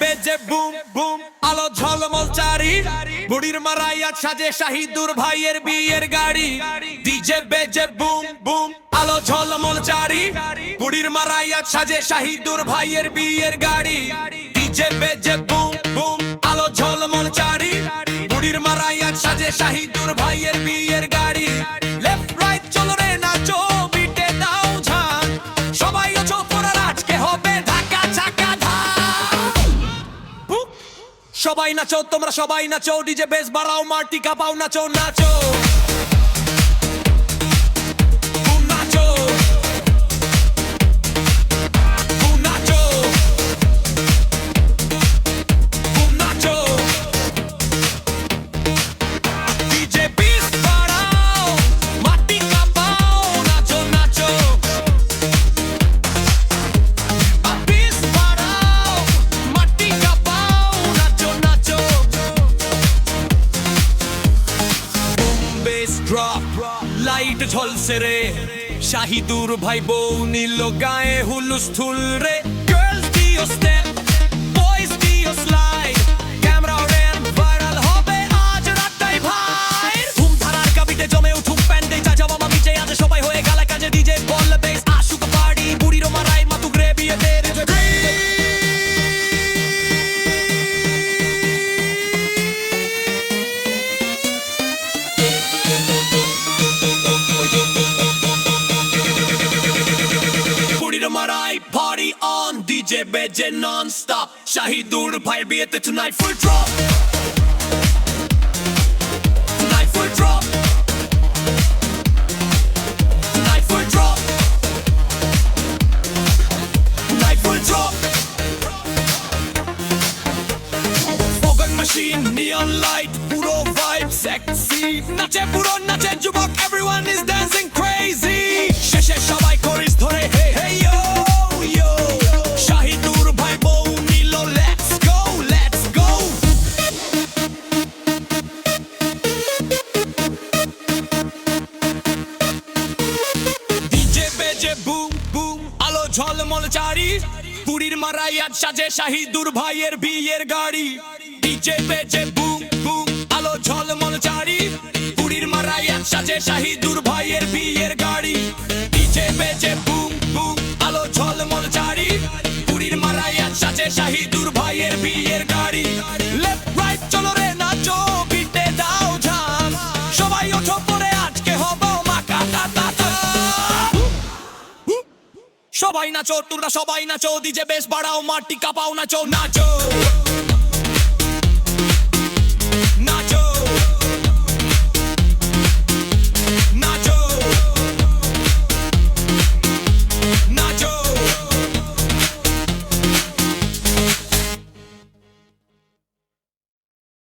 বেজে boom boom, আলো ঝলমল চারি। বুড়ির মারাইয়া সাজে শাহিদুর ভাইয়ের বিয়ের গাড়ি। ডিজে বেজে বুম বুম, আলো ঝলমল চারি। বুড়ির সাজে শাহিদুর ভাইয়ের বিয়ের গাড়ি। বেজে বুম বুম, আলো ঝলমল চারি। বুড়ির মারাইয়া সাজে শাহিদুর ভাইয়ের বিয়ের সবাই নাচো তোমরা সবাই নাচো ডিজে বেশ বাড়াও মাটি কাপাও নাচো নাচো। ঝলসে রে। শাহিদুর ভাই বউ নীল গায়ে হুলুস্থুল রে। গার্লস DJ বেজে non stop শাহিদুর ভাইয়ের বিয়েতে drop Fog machine neon light পুরো vibe sexy নাচে পুরো নাচে যুবক everyone is ঝলমল চারি। পুরীর মারাই সাজে শাহি শাহিদুর ভাইয়ের বিয়ের গাড়ি। ডিজে বেজে বুম বুম, আলো ঝলমল চারি। পুরীর মারাই আজ সাজে শাহিদুর ভাইয়ের বিয়ের গাড়ি। ডিজে বেজে বুম সবাই নাচো তোমরা সবাই নাচো দিজে বেশ বাড়াও মাটি কাপাও নাচো নাচো।